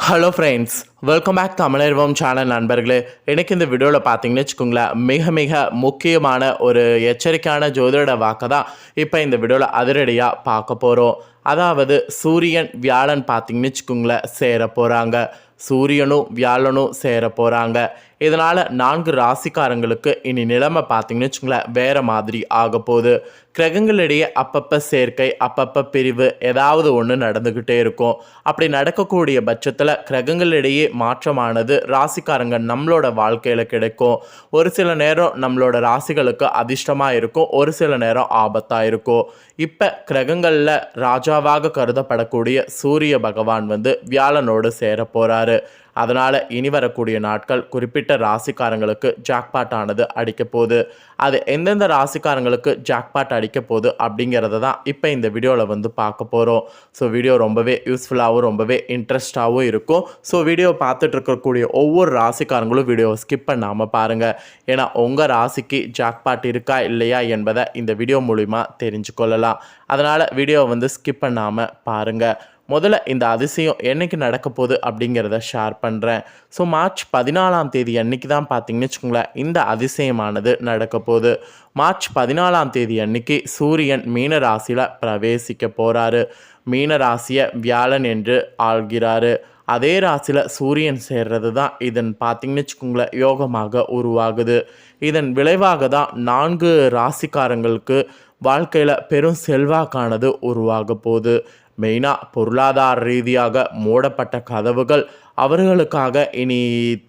Hello friends welcome back Tamizharvam channel நண்பர்களே. எனக்கு இந்த வீடியோவில் பார்த்தீங்கன்னு வச்சுக்கோங்களேன் மிக மிக முக்கியமான ஒரு எச்சரிக்கையான ஜோதிட வாக்கை தான் இப்போ இந்த வீடியோவில் அதிரடியாக பார்க்க போகிறோம் அதாவது சூரியன் வியாழன் பார்த்தீங்கன்னு வச்சுக்கோங்களேன் சேர போகிறாங்க சூரியனும் வியாழனும் சேர போகிறாங்க இதனால் நான்கு ராசிக்காரங்களுக்கு இனி நிலைமை பார்த்தீங்கன்னு வச்சுங்களேன் வேறு மாதிரி ஆக போகுது. கிரகங்களிடையே அப்பப்போ சேர்க்கை அப்பப்போ பிரிவு ஏதாவது ஒன்று நடந்துக்கிட்டே இருக்கும். அப்படி நடக்கக்கூடிய பட்சத்தில் கிரகங்களிடையே மாற்றமானது ராசிக்காரங்க நம்மளோட வாழ்க்கையில் கிடைக்கும். ஒரு சில நேரம் நம்மளோட ராசிகளுக்கு அதிர்ஷ்டமாக இருக்கும் ஒரு சில நேரம் ஆபத்தாக இருக்கும். இப்போ கிரகங்களில் ராஜாவாக கருதப்படக்கூடிய சூரிய பகவான் வந்து வியாழனோடு சேர போகிறாரு அதனால் இனி வரக்கூடிய நாட்கள் குறிப்பிட்ட ராசிக்காரங்களுக்கு ஜாக்பாட் ஆனது அடிக்க போகுது. அது எந்தெந்த ராசிக்காரங்களுக்கு ஜாக்பாட் அடிக்க போகுது அப்படிங்கிறத தான் இப்போ இந்த வீடியோவில் வந்து பார்க்க போகிறோம் ஸோ வீடியோ ரொம்பவே யூஸ்ஃபுல்லாகவும் ரொம்பவே இன்ட்ரெஸ்டாகவும் இருக்கும். ஸோ வீடியோ பார்த்துட்டு இருக்கக்கூடிய ஒவ்வொரு ராசிக்காரங்களும் வீடியோவை ஸ்கிப் பண்ணாமல் பாருங்கள் ஏன்னா உங்கள் ராசிக்கு ஜாக்பாட் இருக்கா இல்லையா என்பதை இந்த வீடியோ மூலிமா தெரிஞ்சுக்கொள்ளலாம் அதனால் வீடியோவை வந்து ஸ்கிப் பண்ணாமல் பாருங்கள் முதல்ல இந்த அதிசயம் என்னைக்கு நடக்க போகுது அப்படிங்கிறத ஷேர் பண்ணுறேன் ஸோ மார்ச் பதினாலாம் தேதி அன்னைக்கு தான் பார்த்தீங்கன்னு வச்சுக்கோங்களேன் இந்த அதிசயமானது நடக்க போகுது. மார்ச் பதினாலாம் தேதி அன்னைக்கு சூரியன் மீன ராசியில் பிரவேசிக்க போகிறாரு மீன ராசியை வியாழன் என்று ஆள்கிறாரு. அதே ராசியில் சூரியன் சேர்றது தான் இதன் பார்த்திங்கன்னு வச்சுக்கோங்களேன் யோகமாக உருவாகுது. இதன் விளைவாக தான் நான்கு ராசிக்காரங்களுக்கு வாழ்க்கையில் பெரும் செல்வாக்கானது உருவாக போகுது. மெயினாக பொருளாதார ரீதியாக மூடப்பட்ட கதவுகள் அவர்களுக்காக இனி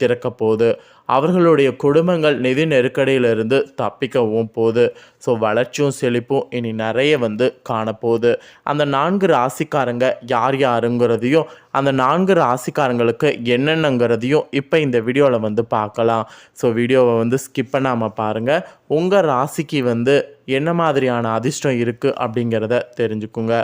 திறக்க போகுது. அவர்களுடைய குடும்பங்கள் நிதி நெருக்கடியிலிருந்து தப்பிக்கவும் போகுது. ஸோ வளர்ச்சியும் செழிப்பும் இனி நிறைய வந்து காணப்போகுது அந்த நான்கு ராசிக்காரங்க யார் யாருங்கிறதையும் அந்த நான்கு ராசிக்காரங்களுக்கு என்னென்னங்கிறதையும் இப்போ இந்த வீடியோவில் வந்து பார்க்கலாம். ஸோ வீடியோவை வந்து ஸ்கிப் பண்ணாமல் பாருங்கள் உங்கள் ராசிக்கு வந்து என்ன மாதிரியான அதிர்ஷ்டம் இருக்குது அப்படிங்கிறத தெரிஞ்சுக்குங்க.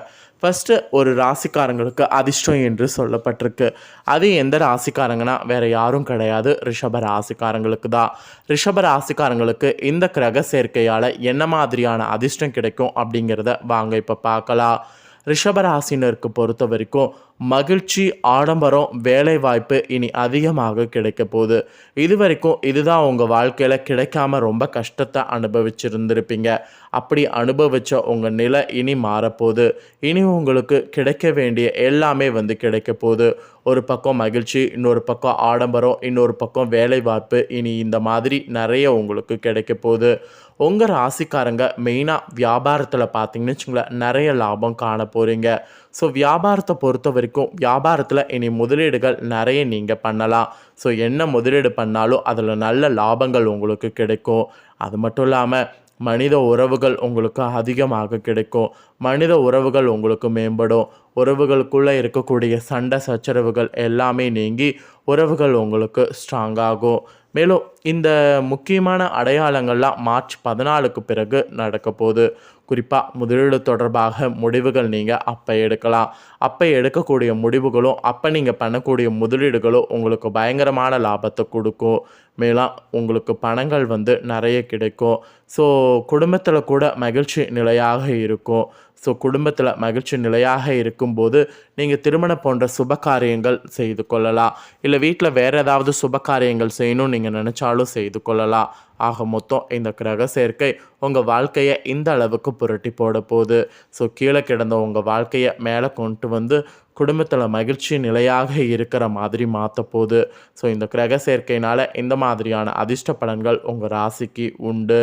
ஃபஸ்ட்டு ஒரு ராசிக்காரங்களுக்கு அதிர்ஷ்டம் என்று சொல்லப்பட்டிருக்கு. அது எந்த ராசிக்காரங்கன்னா? வேறு யாரும் கிடையாது. ரிஷப ராசிக்காரங்களுக்கு தான். ரிஷப ராசிக்காரங்களுக்கு இந்த கிரக சேர்க்கையால் என்ன மாதிரியான அதிர்ஷ்டம் கிடைக்கும் அப்படிங்கிறத வாங்க இப்போ பார்க்கலாம். ரிஷபராசினருக்கு பொறுத்த வரைக்கும் மகிழ்ச்சி ஆடம்பரம் வேலைவாய்ப்பு இனி அதிகமாக கிடைக்க போகுது. இது வரைக்கும் இதுதான் உங்கள் வாழ்க்கையில் கிடைக்காம ரொம்ப கஷ்டத்தை அனுபவிச்சிருந்திருப்பீங்க. அப்படி அனுபவித்த உங்கள் நிலை இனி மாறப்போகுது. இனி உங்களுக்கு கிடைக்க வேண்டிய எல்லாமே வந்து கிடைக்க போகுது. ஒரு பக்கம் மகிழ்ச்சி இன்னொரு பக்கம் ஆடம்பரம் இன்னொரு பக்கம் வேலைவாய்ப்பு இனி இந்த மாதிரி நிறைய உங்களுக்கு கிடைக்க போகுது. உங்கள் ராசிக்காரங்க மெயினாக வியாபாரத்தில் பார்த்தீங்கன்னு வச்சுங்களேன் நிறைய லாபம் காண போகிறீங்க ஸோ வியாபாரத்தை பொறுத்த வரைக்கும் வியாபாரத்தில் இனி முதலீடுகள் நிறைய நீங்கள் பண்ணலாம். ஸோ என்ன முதலீடு பண்ணாலும் அதில் நல்ல லாபங்கள் உங்களுக்கு கிடைக்கும். அது மட்டும் இல்லாமல் மனித உறவுகள் உங்களுக்கு அதிகமாக கிடைக்கும். மனித உறவுகள் உங்களுக்கு மேம்படும். உறவுகளுக்குள்ளே இருக்கக்கூடிய சண்டை சச்சரவுகள் எல்லாமே நீங்கி உறவுகள் உங்களுக்கு ஸ்ட்ராங்காகும் மேலும் இந்த முக்கியமான அடையாளங்கள்லாம் மார்ச் பதினாலுக்கு பிறகு நடக்க போகுது. குறிப்பாக முதலீடு தொடர்பாக முடிவுகள் நீங்கள் அப்போ எடுக்கலாம். அப்போ எடுக்கக்கூடிய முடிவுகளும் அப்போ நீங்கள் பண்ணக்கூடிய முதலீடுகளும் உங்களுக்கு பயங்கரமான லாபத்தை கொடுக்கும். மேலும் உங்களுக்கு பணங்கள் வந்து நிறைய கிடைக்கும். ஸோ குடும்பத்தில் கூட மகிழ்ச்சி நிலையாக இருக்கும். ஸோ குடும்பத்தில் மகிழ்ச்சி நிலையாக இருக்கும்போது நீங்கள் திருமணம் போன்ற சுப காரியங்கள் செய்து கொள்ளலாம். இல்லை வீட்டில் வேறு ஏதாவது சுப காரியங்கள் செய்யணும்னு நீங்கள் நினச்சாலும் செய்து கொள்ளலாம். ஆக மொத்தம் இந்த கிரக சேர்க்கை உங்கள் வாழ்க்கையை இந்த அளவுக்கு புரட்டி போட போகுது. ஸோ கீழே கிடந்த உங்கள் வாழ்க்கையை மேலே கொண்டு வந்து குடும்பத்தில் மகிழ்ச்சி நிலையாக இருக்கிற மாதிரி மாற்ற போகுது. ஸோ இந்த கிரக சேர்க்கையினால் இந்த மாதிரியான அதிர்ஷ்ட பலன்கள் உங்கள் ராசிக்கு உண்டு.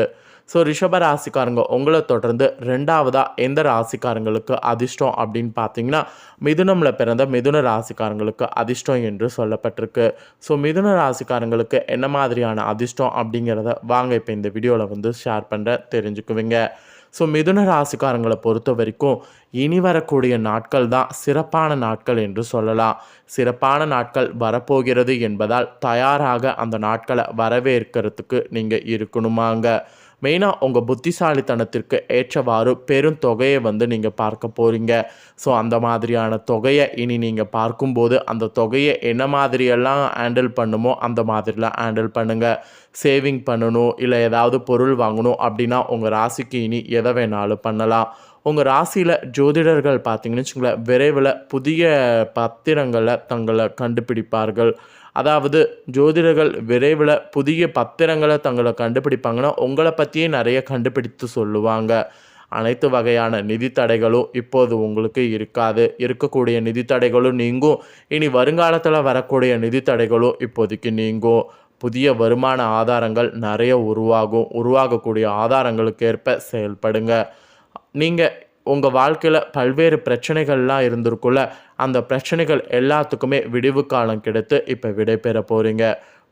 ஸோ ரிஷப ராசிக்காரங்க உங்களை தொடர்ந்து ரெண்டாவதாக எந்த ராசிக்காரங்களுக்கு அதிர்ஷ்டம் அப்படின்னு பார்த்தீங்கன்னா மிதுனமில் பிறந்த மிதுன ராசிக்காரங்களுக்கு அதிர்ஷ்டம் என்று சொல்லப்பட்டிருக்கு. ஸோ மிதுன ராசிக்காரங்களுக்கு என்ன மாதிரியான அதிர்ஷ்டம் அப்படிங்கிறத வாங்க இப்போ இந்த வீடியோவில் வந்து ஷேர் பண்ணுற தெரிஞ்சுக்குவீங்க. ஸோ மிதுன ராசிக்காரங்களை பொறுத்த வரைக்கும் இனி வரக்கூடிய நாட்கள் தான் சிறப்பான நாட்கள் என்று சொல்லலாம். சிறப்பான நாட்கள் வரப்போகிறது என்பதால் தயாராக அந்த நாட்களை வரவேற்கிறதுக்கு நீங்கள் இருக்கணுமாங்க. மெயினாக உங்கள் புத்திசாலித்தனத்திற்கு ஏற்றவாறு பெரும் தொகையை வந்து நீங்கள் பார்க்க போகிறீங்க ஸோ அந்த மாதிரியான தொகையை இனி நீங்கள் பார்க்கும்போது அந்த தொகையை என்ன மாதிரியெல்லாம் ஹேண்டில் பண்ணுமோ அந்த மாதிரிலாம் ஹேண்டில் பண்ணுங்கள் சேவிங் பண்ணணும் இல்லை ஏதாவது பொருள் வாங்கணும் அப்படின்னா உங்கள் ராசிக்கு இனி எதை வேணாலும் பண்ணலாம். உங்கள் ராசியில் ஜோதிடர்கள் பார்த்தீங்கன்னு வச்சுங்களேன் விரைவில் புதிய பத்திரங்களை தங்களை கண்டுபிடிப்பார்கள். அதாவது ஜோதிடர்கள் விரைவில் புதிய பத்திரங்களை தங்களை கண்டுபிடிப்பாங்கன்னா உங்களை பற்றியே நிறைய கண்டுபிடித்து சொல்லுவாங்க. அனைத்து வகையான நிதி தடைகளும் இப்போது உங்களுக்கு இருக்காது. இருக்கக்கூடிய நிதி தடைகளும் நீங்கும். இனி வருங்காலத்தில் வரக்கூடிய நிதி தடைகளும் இப்போதைக்கு நீங்கும். புதிய வருமான ஆதாரங்கள் நிறைய உருவாகும். உருவாகக்கூடிய ஆதாரங்களுக்கு ஏற்ப செயல்படுங்க. நீங்கள் உங்கள் வாழ்க்கையில் பல்வேறு பிரச்சனைகள்லாம் இருந்திருக்குல்ல அந்த பிரச்சனைகள் எல்லாத்துக்குமே விடிவு காலம் கிடைத்து இப்போ விடை பெற போகிறீங்க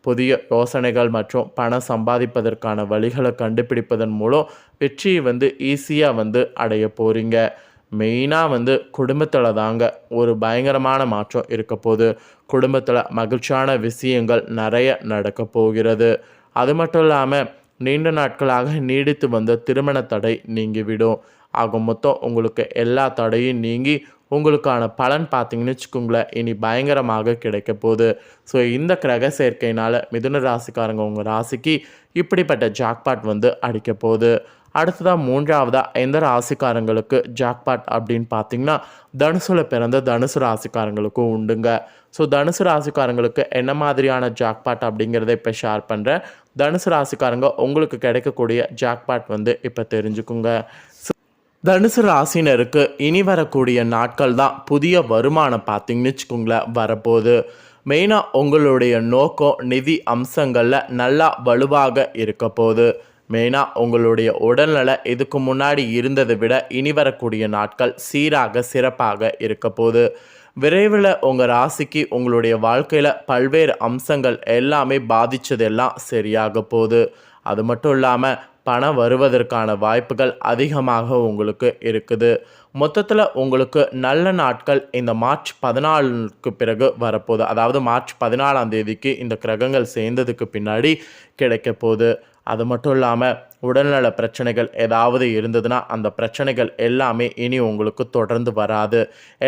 புதிய யோசனைகள் மற்றும் பணம் சம்பாதிப்பதற்கான வழிகளை கண்டுபிடிப்பதன் மூலம் வெற்றியை வந்து ஈஸியாக வந்து அடைய போகிறீங்க மெயினாக வந்து குடும்பத்தில் தாங்க ஒரு பயங்கரமான மாற்றம் இருக்க போகுது. குடும்பத்தில் மகிழ்ச்சியான விஷயங்கள் நிறைய நடக்க போகிறது. அது மட்டும் இல்லாமல் நீண்ட நாட்களாக நீடித்து வந்த திருமண தடை நீங்கிவிடும் ஆக மொத்தம் உங்களுக்கு எல்லா தடையும் நீங்கி உங்களுக்கான பலன் பார்த்தீங்கன்னு வச்சுக்கோங்களேன் இனி பயங்கரமாக கிடைக்க போகுது. ஸோ இந்த கிரக சேர்க்கையினால் மிதுன ராசிக்காரங்க உங்கள் ராசிக்கு இப்படிப்பட்ட ஜாக்பாட் வந்து அடிக்க போகுது. அடுத்ததாக மூன்றாவதாக எந்த ராசிக்காரங்களுக்கு ஜாக்பாட் அப்படின்னு பார்த்தீங்கன்னா தனுசுல பிறந்த தனுசு ராசிக்காரங்களுக்கும் உண்டுங்க. ஸோ தனுசு ராசிக்காரங்களுக்கு என்ன மாதிரியான ஜாக்பாட் அப்படிங்கிறத இப்போ ஷேர் பண்ணுறேன் தனுசு ராசிக்காரங்க உங்களுக்கு கிடைக்கக்கூடிய ஜாக்பாட் வந்து இப்போ தெரிஞ்சுக்குங்க. தனுசு ராசினருக்கு இனி வரக்கூடிய நாட்கள் தான் புதிய வருமானம் பார்த்தீங்கன்னு வச்சுக்கோங்களேன் வரப்போகுது. மெயினாக உங்களுடைய நோக்கம் நிதி அம்சங்களில் நல்லா வலுவாக இருக்க போகுது. மெயினாக உங்களுடைய உடல்நல இதுக்கு முன்னாடி இருந்ததை விட இனி வரக்கூடிய நாட்கள் சீராக சிறப்பாக இருக்க போகுது. விரைவில் உங்கள் ராசிக்கு உங்களுடைய வாழ்க்கையில் பல்வேறு அம்சங்கள் எல்லாமே பாதித்ததெல்லாம் சரியாக போகுது. அது மட்டும் இல்லாமல் பணம் வருவதற்கான வாய்ப்புகள் அதிகமாக உங்களுக்கு இருக்குது. மொத்தத்தில் உங்களுக்கு நல்ல நாட்கள் இந்த மார்ச் பதினாலுக்கு பிறகு வரப்போகுது. அதாவது மார்ச் பதினாலாம் தேதிக்கு இந்த கிரகங்கள் சேர்ந்ததுக்கு பின்னாடி கிடைக்க போகுது. அது மட்டும் இல்லாமல் உடல்நல பிரச்சனைகள் ஏதாவது இருந்ததுன்னா அந்த பிரச்சனைகள் எல்லாமே இனி உங்களுக்கு தொடர்ந்து வராது.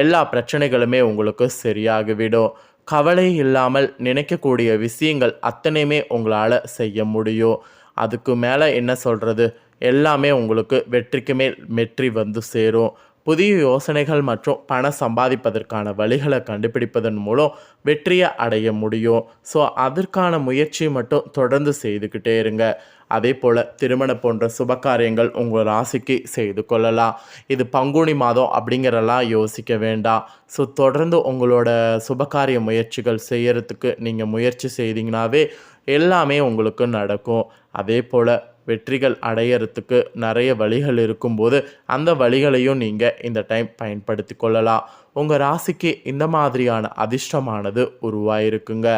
எல்லா பிரச்சனைகளுமே உங்களுக்கு சரியாகிவிடும். கவலை இல்லாமல் நினைக்கக்கூடிய விஷயங்கள் அத்தனையுமே உங்களால் செய்ய முடியும். அதுக்கு மேலே என்ன சொல்கிறது எல்லாமே உங்களுக்கு வெற்றிக்கு மேல் வெற்றி வந்து சேரும். புதிய யோசனைகள் மற்றும் பணம் சம்பாதிப்பதற்கான வழிகளை கண்டுபிடிப்பதன் மூலம் வெற்றியை அடைய முடியும். ஸோ அதற்கான முயற்சி மட்டும் தொடர்ந்து செய்துக்கிட்டே இருங்க. அதே போல் திருமணம் போன்ற சுபகாரியங்கள் உங்கள் ராசிக்கு செய்து கொள்ளலாம். இது பங்குனி மாதம் அப்படிங்கிறலாம் யோசிக்க வேண்டாம். ஸோ தொடர்ந்து உங்களோட சுபகாரிய முயற்சிகள் செய்யறதுக்கு நீங்கள் முயற்சி செய்தீங்கன்னாவே எல்லாமே உங்களுக்கு நடக்கும். அதே போல் வெற்றிகள் அடையிறதுக்கு நிறைய வழிகள் இருக்கும்போது அந்த வழிகளையும் நீங்கள் இந்த டைம் பயன்படுத்தி கொள்ளலாம். உங்கள் ராசிக்கு இந்த மாதிரியான அதிர்ஷ்டமானது உருவாயிருக்குங்க.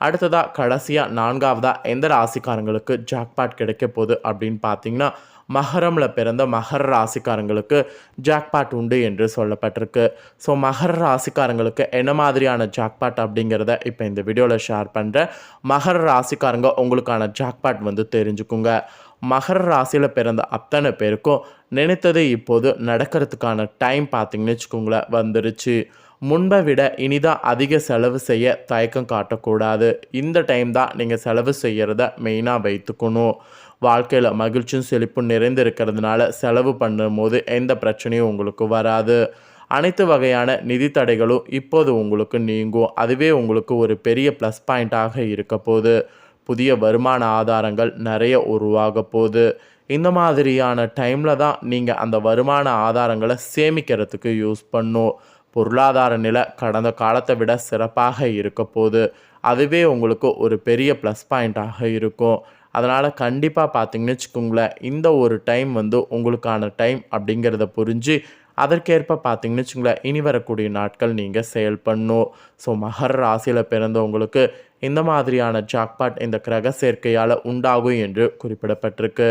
அடுத்ததாக கடைசியாக நான்காவதாக எந்த ராசிக்காரங்களுக்கு ஜாக்பாட் கிடைக்க போகுது அப்படின்னு பார்த்தீங்கன்னா மகரமில் பிறந்த மகர ராசிக்காரங்களுக்கு ஜாக்பாட் உண்டு என்று சொல்லப்பட்டிருக்கு. ஸோ மகர ராசிக்காரங்களுக்கு என்ன மாதிரியான ஜாக்பாட் அப்படிங்கிறத இப்போ இந்த வீடியோவில் ஷேர் பண்ணுறேன் மகர ராசிக்காரங்க உங்களுக்கான ஜாக்பாட் வந்து தெரிஞ்சுக்குங்க. மகர ராசியில் பிறந்த அத்தனை பேருக்கும் நினைத்தது இப்போது நடக்கிறதுக்கான டைம் பார்த்தீங்கன்னு வச்சுக்கோங்களேன் வந்துருச்சு. முன்பை விட இனிதான் அதிக செலவு செய்ய தயக்கம் காட்டக்கூடாது. இந்த டைம் தான் நீங்கள் செலவு செய்கிறத மெயினாக வைத்துக்கணும். வாழ்க்கையில் மகிழ்ச்சியும் செழிப்பும் நிறைந்திருக்கிறதுனால செலவு பண்ணும்போது எந்த பிரச்சனையும் உங்களுக்கு வராது. அனைத்து வகையான நிதி தடைகளும் இப்போது உங்களுக்கு நீங்கும். அதுவே உங்களுக்கு ஒரு பெரிய ப்ளஸ் பாயிண்ட்டாக இருக்க போகுது. புதிய வருமான ஆதாரங்கள் நிறைய உருவாக போகுது. இந்த மாதிரியான டைமில் தான் நீங்கள் அந்த வருமான ஆதாரங்களை சேமிக்கிறதுக்கு யூஸ் பண்ணும். பொருளாதார நிலை கடந்த காலத்தை விட சிறப்பாக இருக்க போகுது. அதுவே உங்களுக்கு ஒரு பெரிய ப்ளஸ் பாயிண்ட்டாக இருக்கும். அதனால் கண்டிப்பாக பார்த்தீங்கன்னு வச்சுக்கோங்களேன் இந்த ஒரு டைம் வந்து உங்களுக்கான டைம் அப்படிங்கிறத புரிஞ்சு அதற்கேற்ப பார்த்தீங்கன்னு வச்சுங்களேன் இனி வரக்கூடிய நாட்கள் நீங்கள் செயல் பண்ணும். ஸோ மகர ராசியில் பிறந்தவங்களுக்கு இந்த மாதிரியான ஜாக்பாட் இந்த கிரக சேர்க்கையால் உண்டாகும் என்று குறிப்பிடப்பட்டிருக்கு.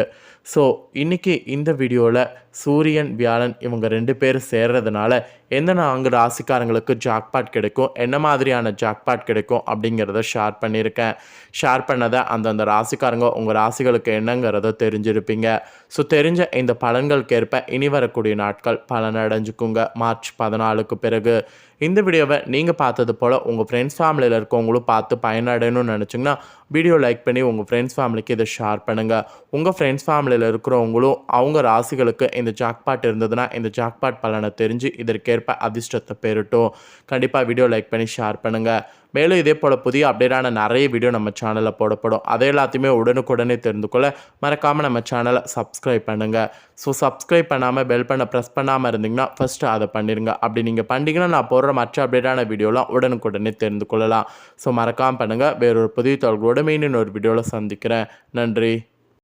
ஸோ இன்றைக்கி இந்த வீடியோவில் சூரியன் வியாழன் இவங்க ரெண்டு பேரும் சேர்றதுனால எந்த நான்கு ராசிக்காரங்களுக்கு ஜாக்பாட் கிடைக்கும் என்ன மாதிரியான ஜாக்பாட் கிடைக்கும் அப்படிங்கிறத ஷேர் பண்ணியிருக்கேன். ஷேர் பண்ணதை அந்தந்த ராசிக்காரங்க உங்கள் ராசிகளுக்கு என்னங்கிறத தெரிஞ்சிருப்பீங்க. ஸோ தெரிஞ்ச இந்த பலன்களுக்கேற்ப இனி வரக்கூடிய நாட்கள் பலனடைஞ்சுக்குங்க மார்ச் பதினாலுக்கு பிறகு. இந்த வீடியோவை நீங்கள் பார்த்தது போல் உங்கள் ஃப்ரெண்ட்ஸ் ஃபேமிலியில் இருக்கவங்களும் பார்த்து பயனடையணும்னு நினச்சிங்கன்னா வீடியோ லைக் பண்ணி உங்கள் ஃப்ரெண்ட்ஸ் ஃபேமிலிக்கு இதை ஷேர் பண்ணுங்கள் உங்கள் ஃப்ரெண்ட்ஸ் ஃபேமிலியில் இருக்கிறவங்களும் அவங்க ராசிகளுக்கு இந்த ஜாக்பாட் இருந்ததுன்னா இந்த ஜாக்பாட் பலனை தெரிஞ்சு இதற்கேற்ப அதிர்ஷ்டத்தை பெறட்டும். கண்டிப்பாக வீடியோ லைக் பண்ணி ஷேர் பண்ணுங்கள் மேலும் இதே போல் புதிய அப்டேட்டான நிறைய வீடியோ நம்ம சேனலில் போடப்படும். அதை எல்லாத்தையுமே உடனுக்குடனே தெரிந்து கொள்ள மறக்காமல் நம்ம சேனலை சப்ஸ்கிரைப் பண்ணுங்கள் ஸோ சப்ஸ்கிரைப் பண்ணாமல் பெல் பண்ண ப்ரெஸ் பண்ணாமல் இருந்தீங்கன்னா ஃபஸ்ட்டு அதை பண்ணிடுங்க அப்படி நீங்கள் பண்ணிங்கன்னா நான் போடுற மற்ற அப்டேட்டான வீடியோலாம் உடனுக்குடனே தெரிந்து கொள்ளலாம். ஸோ மறக்காமல் பண்ணுங்கள் வேறொரு புதிய தகவலோட மீண்டும் ஒரு வீடியோவில் சந்திக்கிறேன். நன்றி.